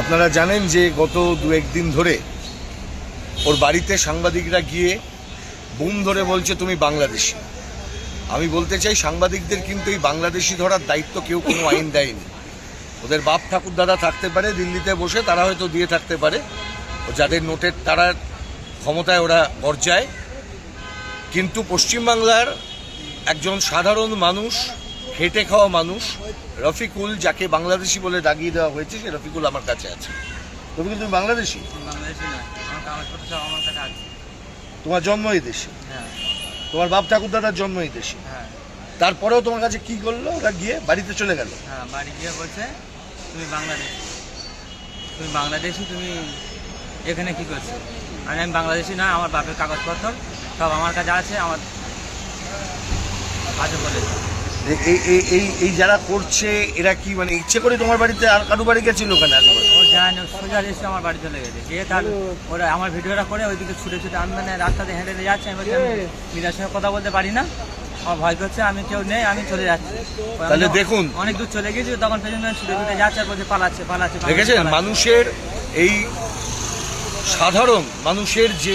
আপনারা জানেন যে গত দু একদিন ধরে ওর বাড়িতে সাংবাদিকরা গিয়ে বুম ধরে বলছে, তুমি বাংলাদেশি। আমি বলতে চাই, সাংবাদিকদের কিন্তু এই বাংলাদেশি ধরার দায়িত্ব কেউ কোনো আইন দেয়নি। ওদের বাপ ঠাকুর দাদা থাকতে পারে, দিল্লিতে বসে তারা হয়তো দিয়ে থাকতে পারে। ও যাদের নোটের তারা ক্ষমতায় ওরা পর্যায় কিন্তু পশ্চিমবাংলার একজন সাধারণ মানুষ খেটে খাওয়া মানুষ। রফিকুল যাকে বাংলাদেশি বলে দাগিয়ে দেওয়া হয়েছে সে রফিকুল আমার কাছে আছে। রফিকুল তুমি বাংলাদেশি? বাংলাদেশি নয় আমার আমার কাছে আছে। তোমার জন্ম এই দেশে? হ্যাঁ। তোমার বাপ ঠাকুর দাদার জন্ম এই দেশে? হ্যাঁ। তারপরেও তোমার কাছে কি করল? ওরা গিয়ে বাড়িতে চলে গেল। হ্যাঁ বাড়ি গিয়ে বলছে তুমি বাংলাদেশি। তুমি বাংলাদেশি তুমি এখানে কি করছ? আর আমি বাংলাদেশি না আমার বাপের কাগজপত্র সব আমার কাছে আছে আমার আছে বলেছে এই এই- এই এই যারা করছে এরা কি মানে ইচ্ছে করে তোমার বাড়িতে আর কারও বাড়ি গেছিল ওখানে আশেপাশে? ও যায় সোজা এসে আমার বাড়ি চলে গেছে। গিয়ে তার ওরা আমার ভিডিওটা করে ওইদিকে ছুটে ছুটে আমি মানে রাস্তাতে হেঁটে হেঁটে যাচ্ছি আমি বলছি মিরার সঙ্গে কথা বলতে পারি না। আমার ভয় করছে আমি কেউ নেই আমি চলে যাচ্ছি। তাহলে দেখুন। অনেক দূর চলে গেছি তখন পেছনে ছুটে ছুটে যাচ্ছে আর বলছে পালাচ্ছে পালাচ্ছে পালাচ্ছে, দেখেছেন? মানুষের এই সাধারণ মানুষের যে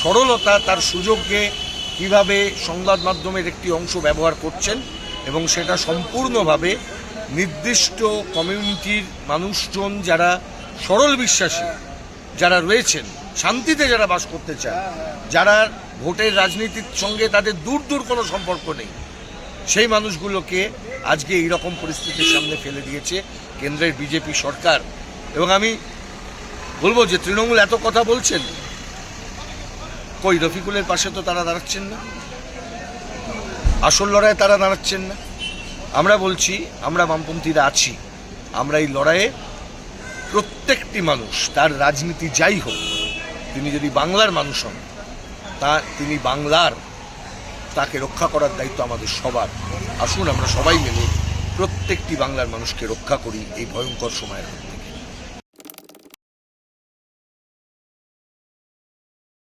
সরলতা তার সুযোগকে কীভাবে সংবাদ মাধ্যমের একটি অংশ ব্যবহার করছেন এবং সেটা সম্পূর্ণভাবে নির্দিষ্ট কমিউনিটির মানুষজন যারা সরল বিশ্বাসী, যারা রয়েছেন, শান্তিতে যারা বাস করতে চায়, যারা ভোটের রাজনীতির সঙ্গে তাদের দূর দূর কোনো সম্পর্ক নেই, সেই মানুষগুলোকে আজকে এই রকম পরিস্থিতির সামনে ফেলে দিয়েছে কেন্দ্রের বিজেপি সরকার। এবং আমি বলব যে তৃণমূল এত কথা বলছেন, কই রফিকুলের পাশে তো তারা দাঁড়াচ্ছেন না? আসল লড়াইয়ে তারা দাঁড়াচ্ছেন না। আমরা বলছি, আমরা বামপন্থীরা আছি। আমরা এই লড়াইয়ে প্রত্যেকটি মানুষ, তার রাজনীতি যাই হোক, তিনি যদি বাংলার মানুষ হন, তা তিনি বাংলার, তাকে রক্ষা করার দায়িত্ব আমাদের সবার। আসুন আমরা সবাই মিলে প্রত্যেকটি বাংলার মানুষকে রক্ষা করি এই ভয়ঙ্কর সময়ের মধ্যে।